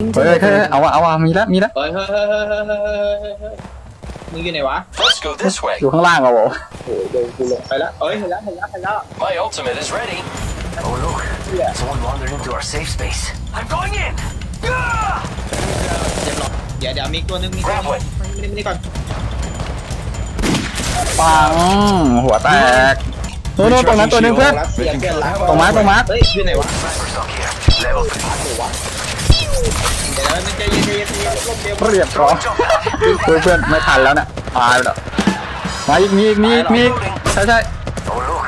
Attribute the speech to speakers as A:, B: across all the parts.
A: เฮ้ยเฮ้ยเอาวะเอาวะมีละมีละ
B: เฮ้ยเฮ้ยเฮ้ยเฮ้ยเฮ้ยเฮ้ยเฮ้ยมึงอยู่ไหนวะ
C: Let's go this way.
A: อยู่ข้างล่างเอาวะ
B: โอ้ยโดนกูหลงไปแล้วเฮ้ยเห็นแล้วเห็นแล้วเห็นแล้ว
C: My ultimate is ready. Oh look, Yeah. someone wandered into our safe space. I'm going in. ย
B: เจ็บหรอกเดี๋ยวเดี๋ยวมีตัวหนึงมีตัวหนึงไม่ได้ไม่ได้ก่อน
A: ปังหัวแตกโน่นโน่นตรงนั้นตัวหนึงเพื่อน
B: รัเซียเกินรัก
A: ตรงมาตรงมา
B: เฮ้ยอยู่ไหนวะ
C: Sniper's up here. Level three.
B: โอ้วะ วนะมันใจเย็นใจเย็นใจเย็นลมเดียว
A: เรียบร้อยเพื่อนเพื่อนไม่ทันแล้วเนี่ยตายไปแล้วมาอีกมีอีกมีอีกมีอีกใช่ใช่
C: Oh look,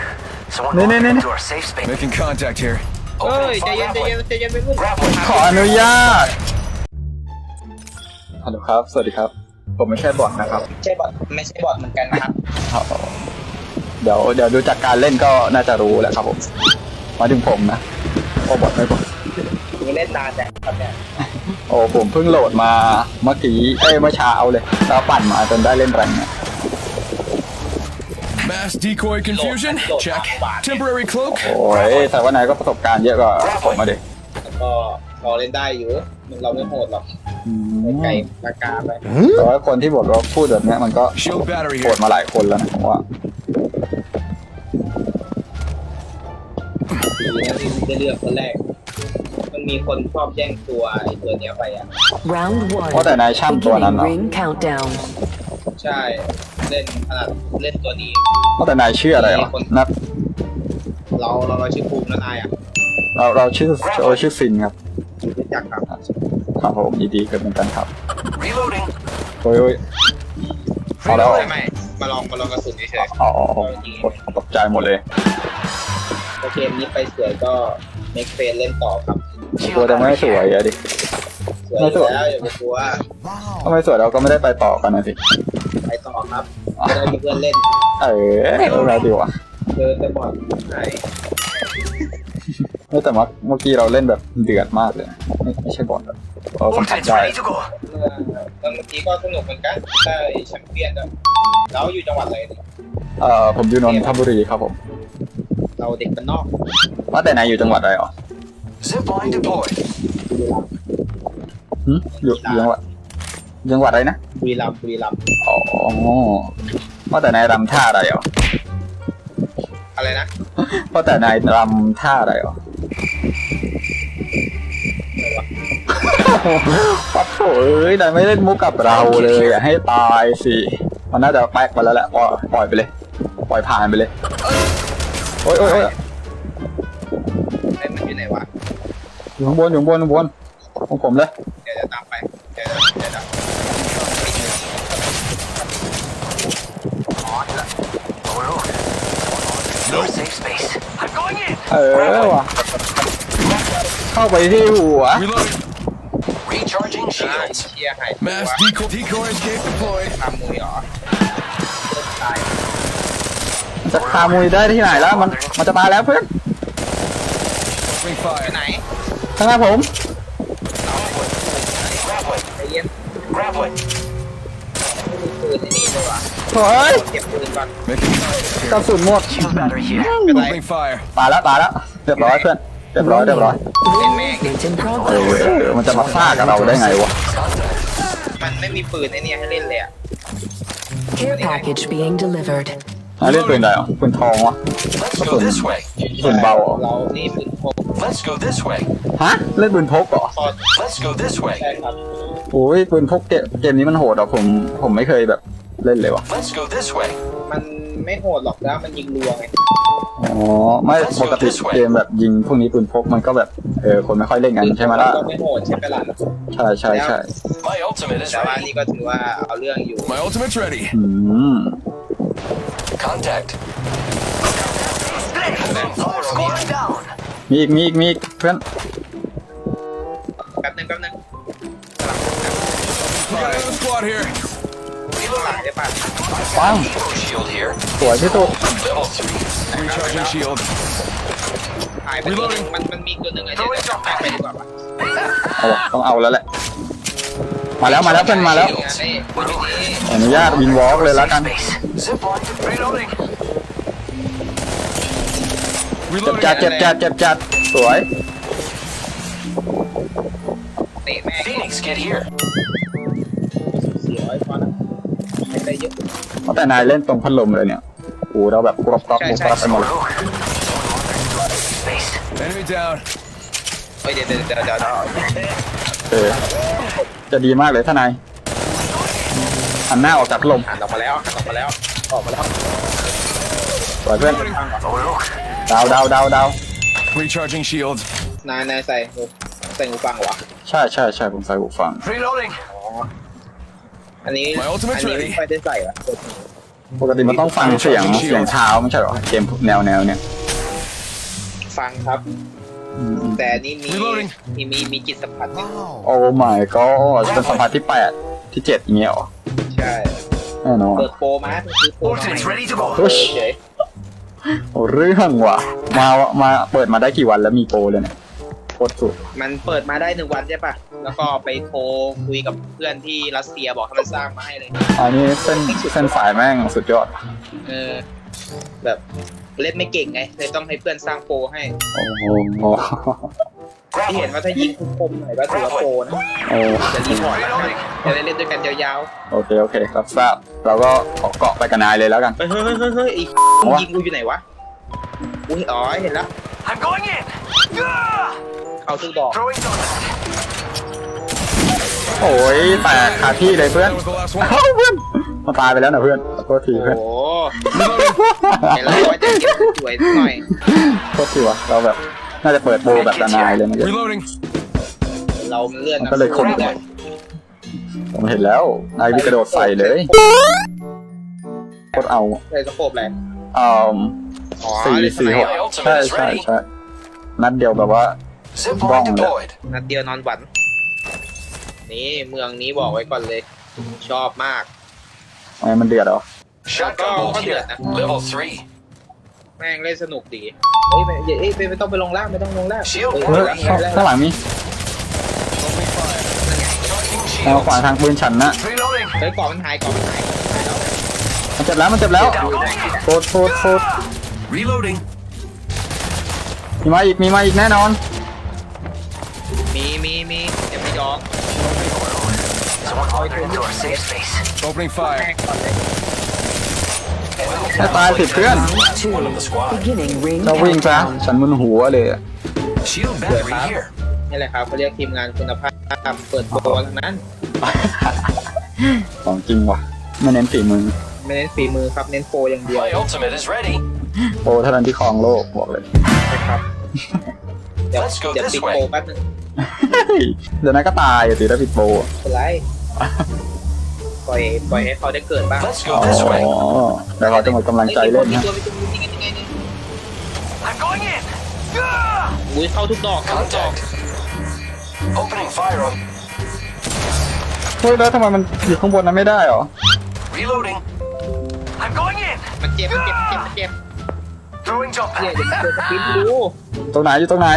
C: someone
A: No, no,
C: wandered
A: no, no.
C: into our safe space.
D: Making contact here.
B: เฮ้ย
C: Opening
B: ใจเย็น
C: fire
B: ใจเย็น
C: halfway.
B: ใจเย็นไปรุ่น
C: Grab one.
A: ขออนุญาตฮัลโหลครับ สวัสดีครับ ผมไม่ใช่บอทนะครับ
B: ไม่ใช่บอทไม่ใช่บอทเหมือนกันนะครับ
A: ครับเดี๋ยวเดี๋ยวดูจากการเล่นก็น่าจะรู้แหละครับผมหมายถึงผมนะโอ้บอทไม่บอท
B: มึงเล่นนานแต่ ครับเนี่ย
A: โอ้ผมเพิ่งโหลดมาเมื่อกี้เอ้ยเมื่อเช้าเลยแล้วปั่นมาจนได้เล่นแรงเนี่ย
D: Mass decoy confusion. Check. Temporary cloak.
A: โอ้ยแต่ว่านายก็ประสบการณ์เยอะกว่าผมมาดิ
B: แล้วก็พอเล่นได้อยู่มึงเราไม่โหดหรอก
A: อืม
B: ไกลปากกาไป
A: แต่ว่าคนที่บอกว่าพูดแบบเนี้ยมันก็
D: Shield battery
A: โห
D: here.
A: ดมาหลายคนแล้วนะผมว่า
B: ดีนะที่มึงได้เลือกคนแรก มันมีคนชอบแย่งตัวไอ้ตัวเนี้ยไปอะ
E: Round
A: เพราะแต่
E: one.
A: นายช่ำตัวนั้น
E: Beginning
A: เนาะ
E: ring countdown.
B: ใช่เล่นขนาดเล่นตัวนี้
A: เพราะแต่นายชื่ออะไรเหรอนัด
B: เราเราเราชื่อภูมิแล้วนายอะ
A: เราเราชื่อเราชื่อซินครับ
B: รู้จักครับ
A: ครับผมยินดีเกิดเหมือนกันครับ
C: Reloading.
A: โอ้ยโอ้ยเอาแล้ว
B: ไม่ไม่มาลองมาลองกระสุนเฉย
A: อ๋ออ๋ออ๋อตกใจหมดเลย
B: ๆถ้าเกมนี้ไปสวยก็เมกเฟนเล่นต่อครับ
A: กลัวจะไม่สวยอะดิ
B: สวย
A: ไม่
B: อ
A: ส
B: ยู่
A: วย
B: แล้วอย่าไปกลัว
A: ถ้าไม่สวยเราก็ไม่ได้ไปต่อกันนะสิ
B: ไปต่อครับจะได้มีเพื่อนเล่น
A: เออเราดีว่ะ
B: เจอแต่บอลใช่
A: ไม่แต่ว่าเมื่อกี้เราเล่นแบบเดือดมากเลยไม่ไม่ใช่บอลแบบเราสัมผัส
C: Ultimate's
A: ได้
C: ready to go.
B: เมื่อเมื่อกี้ก็สนุกเหมือนกันได้แชมเปี้ยนอะเราอยู่จังหวัดอะไรเนี่ย
A: เอ่อผมอยู่นนทบุรีครับผม
B: เราเด็กบ้านนอก
A: ว่าแต่นายอยู่จังหวัดอะไรอ๋อ
C: Zipline deployed.
A: หึอยู่อยู่จังหวัดจังหวัดอะไรนะ
B: บุรีรัมย์บุรีรัมย์
A: อ๋อว่าแต่นายรำท่าอะไรอ๋อ
B: อะไรนะ
A: ว่าแต่นายรำท่าอะไรอ๋อปัดโถเอ้ยนายไม่เล่นมุกกับเราเลยอย่าให้ตายสิ มันน่าจะแป๊กไปแล้วแหละปล่อยปล่อยไปเลย ปล่อยผ่านไปเลย โอ้ยโอ้ยโอ้ย อยู่ข้างบนอยู่ข้างบนข้างบนของผมเลย
B: เดี๋ยวจะตามไปเดี๋ยวจะเดี๋ยวจะ
C: Oh look, no safe space. I'm going in.
A: เออว่ะเข้าไปที่หัว
D: Reloading.
C: Recharging
B: อ่า
C: shields.
B: เชียร์หายตัว
D: Mass decoy. Decoy escape deployed.
B: ทำมือเหรอเริ่มตาย
A: มันจะคามุยได้ที่ไหนแล้วมันมันจะมาแล้วเพื่อน
D: Opening
B: ไป
D: fire.
B: ไหน
A: ข้างหน้าผม
C: Grab one.
B: ใจเย็น
C: Grab one.
B: มีปืนที่นี่ด้วยวะ
A: โถ่เอ้ย
B: เก็บปืนก่อน
D: Making contact
A: กระ
D: here.
A: สุนหมด
C: Shield battery here.
B: เป็นไร
D: Opening fire.
A: ตายแล้วตายแล้วเรียบร้อยเพื่อนเรียบร้อยเรียบร้อย
E: Ring movement in
A: เออ
E: progress.
A: เออมันจะมาฆ่ากับเราได้ไงวะ
B: มันไม่มีปืนไอ้เนี่ยให้เล่นเลยอะ
E: Care package being delivered.
A: นายเล่นปืนอะไรอะปืนทองวะ
C: Let's go this way.
A: ปืนเบาเหรอ
B: เรานี่ปืนพก
C: Let's go this way.
A: ฮะเล่นปืนพกเหรอ
B: พอ
C: Let's go this way.
B: ใช่ครับ
A: โอ้ยปืนพกเกมเกมนี้มันโหดอะผมผมไม่เคยแบบเล่นเลยวะ
C: Let's go this way.
B: มันไม่โหดหรอกแล้วมันยิงรัวไง
A: อ๋อไม่ปกติเกมแบบยิงพวกนี้ปืนพกมันก็แบบเออคนไม่ค่อยเล่นกันใช่ไหมล่ะ
B: ก็ไม่โหดใช่ไหมล่ะ
A: ใช่ใช่ใช่
C: My ultimate is
B: แต่ว่า
C: ready.
B: นี่ก็ถือว่าเอาเรื่องอยู่
D: My ultimate's ready.
A: อืม
C: Contact. Squad down.
A: มีอีกมีอีกมีอีกเพื่อน
B: แป๊บนึงแป๊บนึง
D: We got another squad here.
B: หลังได้ป่ะ
A: ปัง
C: Evo shield here.
A: สวยที่สุด
C: Level three.
D: Recharging shield.
B: หายไปตัวหนึงมันมันมีตัวหนึ่งไอ้เดี๋ยวจับแม่งไปดีกว่าปะ
A: เอาวะต้องเอาแล้วแหละ มาแล้วมาแล้วเพื่อนมาแล้ว
B: นี่ไงนี่ตัวนี้
A: อนุญาตวินวอล์กเลยแล้วกัน
C: Space. Zip line. Reloading.
A: เจ็บ
D: Reloading.
A: จัดเจ็บจัดเจ็บจัดสวย
B: เตะแม่ง
C: Phoenix, get here.
B: เสียไอ้ฟ้านะไม่ได้เยอะ
A: แต่นายเล่นตรงพัดลมเลยเนี่ยโอ้เราแบบกรอบกรอบ
B: ใช่
A: ก
B: ใช่
A: รอบไปหมด
C: Oh, look. Someone wandered into our safe space.
D: Enemy down.
B: เฮ้ยเดี๋ยวเดี๋ยวเดี๋ยวเดี๋ยวเดี๋ยว
A: เออ จะดีมากเลยท่านายหันหน้าออกจากพัดลม
B: หันออกมาแล้วหันออกมาแล้ว ออกมาแล้ว
A: สวยเพื่อน
C: Oh, look.
A: ดาวดาวดาวดาว
D: Recharging shield.
B: นายนายใส่หูใส่หูฟังเหรอ
A: ใช่ใช่ใช่ผมใส่หูฟัง
C: Reloading.
B: อันนี้
D: My
B: อั
D: ultimate
B: นนี้
D: ready
B: ไม่ค่อยได้ใส่เหรอ
A: ปกติมันต้องฟังเสียงเสียงเท้าไม่ใช่เหรอ เกมแนวแนวเนี่ย
B: ฟังครับ
A: อืม
B: แต่อันนี่มี
D: Reloading
B: มีมีมีจิตสัมผัสเนี่ย
A: โอ้ my god เป็นสัมผัสที่แปดที่เจ็ดอย่างเงี้ยเหรอ
B: ใช่
A: แน่นอน
B: เปิดโปรมามันคือโปร
C: Ultimate's ready to go.
A: โอ้ย
B: เฉย
A: โอ้เรื่องว่ะ มามาเปิดมาได้กี่วันแล้วมีโปรเลยเนี่ยโคตรสุด
B: มันเปิดมาได้หนึ่งวันใช่ปะแล้วก็ไปโทรคุยกับเพื่อนที่รัสเซียบอกให้มันสร้างมาให้เลย
A: อันนี้เส้นเส้นสายแม่งสุดยอด
B: เออแบบ เล่นไม่เก่งไงเลยต้องให้เพื่อนสร้างโปรให้
A: โอ้โห
B: ที่เห็นว่าถ้ายิงคมๆหน่อยก็ถือว่าโปรนะ
A: โอ้
B: จะรีพอร์ตแล้วนะจะได้เล่นด้วยกันยาว
A: โอเคโอเค ครับทราบเราก็ขอเกาะไปกับนายเลยแล้วกัน
B: ๆเฮ้ยเฮ้ยเฮ้ยเฮ้ยเฮ้ยไอ้
A: เอาวะ
B: ยิงกูอยู่ไหนวะอุ้ยอ๋อเห็นแล้ว
C: I'm going in. Ah!
B: เอาทุกดอก
C: Throwing thunder.
A: โอ้ยแตกคาที่เลยเพื่อน
D: That was the last
A: เอ้า
D: one.
A: เพื่อนมันตายไปแล้วนะเพื่อนขอโทษที
B: โอ้
A: เพื่อน
B: โห เห็นแล้วว่าจะเก็บสวยๆหน่อย
A: โทษทีวะเราแบบ น่าจะเปิดโปรแบบนายเลยเมื่อกี้
D: Reloading.
B: เรามันเลื่อน
A: มันก็เลยคม
B: สู้ได้
A: ผมเห็นแล้วนายวิกระโดดใส่เลยโคตรเอา
B: ใส่สโคปอะไร
A: อ่า
B: อ๋อ
A: สี่
B: เล่นส
A: สี่
B: ไน
A: ห
B: เป
A: ก
B: อร์
A: ใช่ใช่ใช่นัดเดียวแบบว่า
C: Zip
A: Bomb
C: line
A: it.
C: deployed.
B: นัดเดียวนอนหวันนี่เมืองนี้บอกไว้ก่อนเลย ชอบมาก
A: ไงมันเดือดเหรอ
C: Shotgun bolt
B: Oh,
C: here.
B: yeah.
C: Level three.
B: แม่งเล่นสนุกดีเฮ้ยไม่เอ้ยไม่ไม่ต้องไปลงล่างไม่ต้องลงล่าง
C: Shield
B: เออ
A: เฮ้ย
B: ลงล่าง
A: ข้างหลังมี
C: Charging
A: แนวขวา
C: shield.
A: ทางปืนฉันนะ
C: Reloading.
B: เฮ้ยเกาะมันหายเกาะมันหาย
A: มันเจ็บแล้วมันเจ็บแล้ว
C: Going in.
A: โคตรโคตรโคตร
C: Reloading.
A: มีมาอีกมีมาอีกแน่นอน
B: มีมีมีอย่าไปยอม
C: Someone wandered into our safe space.
D: Opening
B: แม่
D: fire.
B: งก่อนเลย
A: ให้ตายสิเพื่อน
E: Two.
C: One of the squad.
E: Beginning ring
A: เราวิ่งซะ
E: countdown.
A: ฉันมึนหัวเลยอะ
C: Shield battery here.
B: นี่แหละครับเขาเรียกทีมงานคุณภาพเปิดโปรทั้งนั้น
A: ของจริงว่ะไม่เน้นฝีมือ
B: ไม่เน้นฝีมือครับเน้นโปรอย่างเดียว
C: My ultimate is ready.
A: โปรเท่านั้นที่ครองโลกบอกเลย
B: นะครับ เดี๋ยว
C: Let's go
B: เดี๋ยว
C: this
B: ปิด
C: way
B: โปรแป๊บนึง
A: เดี๋ยวนั้นก็ตายอะสิถ้าผิดโปรอะ
B: เป็นไรป ล่อยปล่อยให้เขาได้เกิดบ้าง
C: Let's
A: อ๋อ
C: go this way.
A: แล้วเขาจะหมดกำลังใจเล่น
B: มี
A: นะ
B: ตัวมีตัวมีตัวมีตัว
C: I'm going in. Ah!
B: อุ้ยเข้าทุกดอกเข้าทุกดอก
C: Contact. Opening fire on.
A: เฮ้ยแล้วทำไมมันอยู่ข้างบนนั้นไม่ได้หรอ
C: Reloading. I'm going in.
B: มันเจ็บมันเจ็บมันเจ็บมันเจ็บ
C: Throwing jump
B: เนี่ย
C: pad.
B: เดี๋ยวเดี๋ยวสปินดู
A: ตรงไหนอยู่ตรงไหน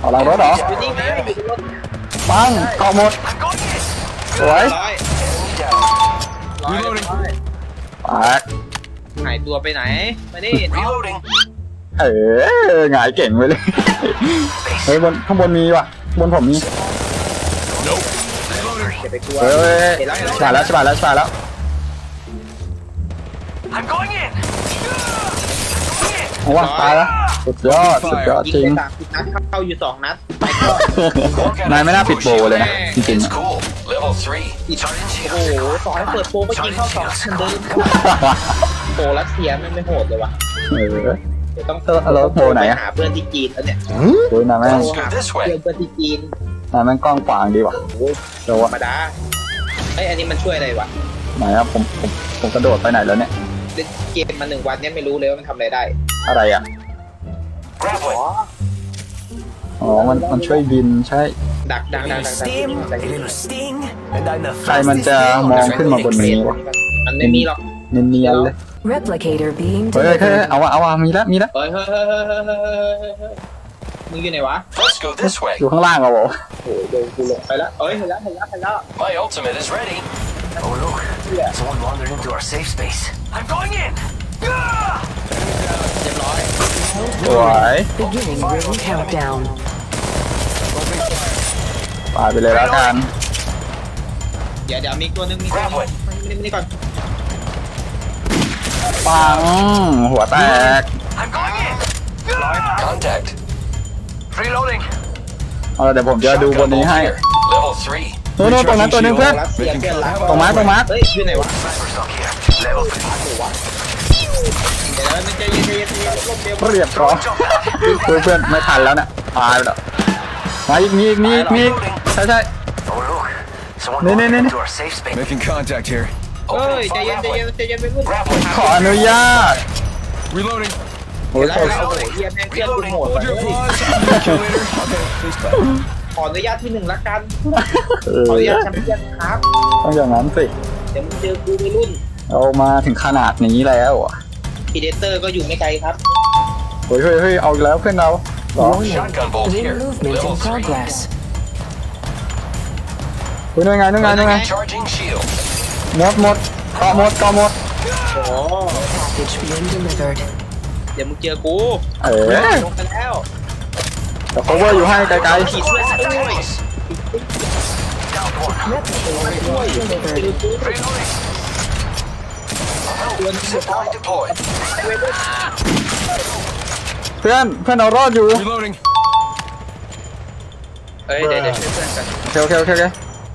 A: เอาหลังรถเหรอ
B: อยู่นี่ไงอยู่บนรถ
A: ปังเกาะหมด
C: I'm going in.
A: สวย
B: ร้อย
C: Enemy down.
B: ร้อย
D: Reloading
B: ร้อย
A: ปาก
B: หายตัวไปไหนมาดิ
C: Reloading.
A: เออหงายเก่งไปเลย เฮ้ยบนข้างบนมีว่ะ บนผมมี
B: อย่าไปกลัว
A: เฮ้ย
B: เห็นแล้วเห็น
A: ฉลาด
B: แล้
A: แล้ววฉลาดแล้วฉลาดแล้ว
C: I'm going in. Going in.
A: โอ้ว่าตายแล้วสุดยอดสุดยอด
B: ยิ
A: จริง
B: งไปสามสิบนัดเข้าอยู่สองนัดไปก็
A: นายไม่น่าปิดโบเลยนะจริง
C: It's
A: ๆอะ
C: cool. Level three. Charging
B: โอ้
C: shield.
B: โหต่อให้เปิดโปรก็ยิงเข้าสองเหมือนเดิมโปรรัสเซียมันไม่โหดเลยว่ะ
A: เออ
B: เดี๋ยวต้อง
A: แล้วโปรไหนอะ
B: หาเพื่อนที่จีนแล้วเนี่ย
A: เฮ้ยนายแม่ง
C: Let's go this
B: เพื่อน
C: way.
B: เพื่อนที่จีน
A: นายแม่งกล้องขวางดีว่ะ
B: โอ้โห
A: เดี๋ยว
B: ธร
A: วะ
B: รมดาไอยอันนี้มันช่วยอะไรวะ
A: ไหนอะผมผมผมกระโดดไปไหนแล้วเนี่ย
B: เล่นเกมมาหนึ่งวันเนี่ยไม่รู้เลยว่ามันทำอะไรได้
A: อะไรอะ
C: Grappling.
A: อ๋อ มัน มันช่วยบินใช่
B: ดักดักดักดักดัก
C: a little sting, and I'm the
A: ใครมันจะมองขึ้นมาบนนี้วะ
B: มันไม่มีหรอก
A: เนียนๆเลย
E: Replicator being
A: เฮ้ยเฮ้ย
E: delivered.
A: เอาวะเอาวะมีแล้วมีแล้ว
B: เฮ้ยเฮ้ยเฮ้ยเฮ้ยเฮ้ยเฮ้ยเฮ้ยมึงอยู่ไหนวะ
C: Let's go this way.
A: อยู่ข้างล่างเอาวะ
B: โอ้โหเดี๋ยวกูลงไปแล้วเอ้ยเห็นแล้วเห็นแล้วเห็นแล้ว
C: My ultimate is ready. Oh look, someone wandered into our safe space. I'm going in. Ah!
B: เรียบร้อย
A: สวย
E: Beginning ring countdown.
A: ไปตายไปเลยแล้วกัน
B: เดี๋ยวเดี๋ยวมีตัวหนึงมีตัวหนึงมานี่มานี่ก่อน
A: ปัง หัวแตก
C: I'm going in. Contact. Reloading.
A: เอาละเดี๋ยวผมจะดูบนนี้ให้
C: Level three.
A: โน่นโน่นตรงนั้นตัวหนึงเพื่อน
B: รัสเซียเปลี่ยนรัก
A: ตรงมาร์คตรงมาร์ค
B: เฮ้ยอยู่ไหนวะ
C: Sniper stock here. Level three.
B: เดี๋ยวมันใจเย็นใจเย็นเย็นลมเดียว
A: เรียบร้อยเพื่อนเพื่อนไม่ทันแล้วเนี่ยตายแล้วมาอีกมีอีกมีอีกมีอีกใช่ใช่
C: Oh look. Someone
A: Nee, nee,
C: walked
A: nee,
C: into our safe space.
D: Making contact here.
B: เฮ้ย
C: Opening
B: ใจ
C: fire
B: เย็นใจเย็น
C: way.
B: ใจเย็นไปรุ่น
C: Grappling.
A: ขออนุญาต
D: Reloading.
A: โอ้ย
B: แล้ว
A: โทษ
B: เราเฮียแม่งเพื่อนกูโหด
D: Hold
B: ว่ะ
D: your
B: เฮ้ย
D: applause. Kill later. Okay, please clap.
B: ขออนุญาตที่หนึ่งละกัน
A: เอ
B: ขออนุญาต
A: อ
B: แชมเปี้ยนครับ
A: ต้องอย่างนั้นสิ
B: เดี๋ยวมึงเจอกูไปรุ่น
A: เรามาถึงขนาดนี้แล้วอะ
B: พีเดเตอร์ก็อยู่ไม่ไกลครับ
A: เฮ้ยเฮ้ยเฮ้ยเอาอีกแล้วเพื่อนเราเหรอ
E: Warning.
C: Shotgun bolt
E: Ring
C: here.
E: movement
C: Level
E: in
C: three.
E: progress.
A: เฮ้ยนู่นไงนู่นไงนู่นไง
C: Charging shield.
A: หมดหมดเกาะหมดเกาะหมด
B: โอ้โห
E: Package being delivered.
B: เดี๋ยวมึงเจอกู
A: เออ
B: ลงไปแล้ว
A: เดี๋ยว cover อยู่ให้ไกล
B: ขีดเสื้อด้วย
C: Down one.
E: Delivered.
C: Reloading. Zipline deployed.
A: ๆเพื่อนเพื่อนเรารอดอยู่
D: Reloading.
B: เอ้ยเดี๋ยวเดี๋ยวช่วยเพื่อนกัน
A: โอเคโอเคโอเคโอเค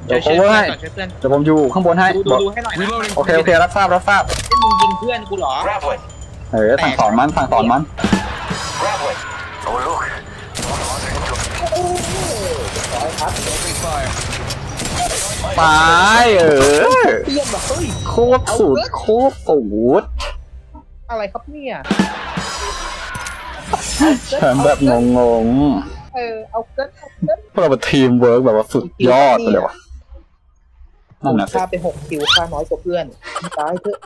A: เดี๋ยว
B: ช่วย
A: cover
B: เพื่อน
A: ให้
B: ก่อนช่วยเพื่อน
A: เดี๋ยวผมอยู่ข้างบนให้
B: ดูดู
A: บอก
B: ดูให้หน่อยนะ
D: Reloading.
A: โอเคโอเครับทราบรับทราบ
B: เอ้ยมึงยิงเพื่อนกูเหรอ
C: Grappling.
A: เออสั่งสอนมันสั่งสอนมัน
C: Grappling. Oh look. Someone wandered into
D: Opening fire.
A: ตายเออ
B: เตี้ยมแบบเฮ้ย
A: โคตรสุดโคตรสูด
B: อะไรครับเนี่ย
A: ฉันแบบงง
B: เออเอาเกินเอาเกิน
A: ๆเราเป็นทีมเวิร์กแบบว่าสุดยอดไปเลยวะนั่นนะสิ
B: ค่าไปหกคิวค่าน้อยกว่าเพื่อนตายเถอะ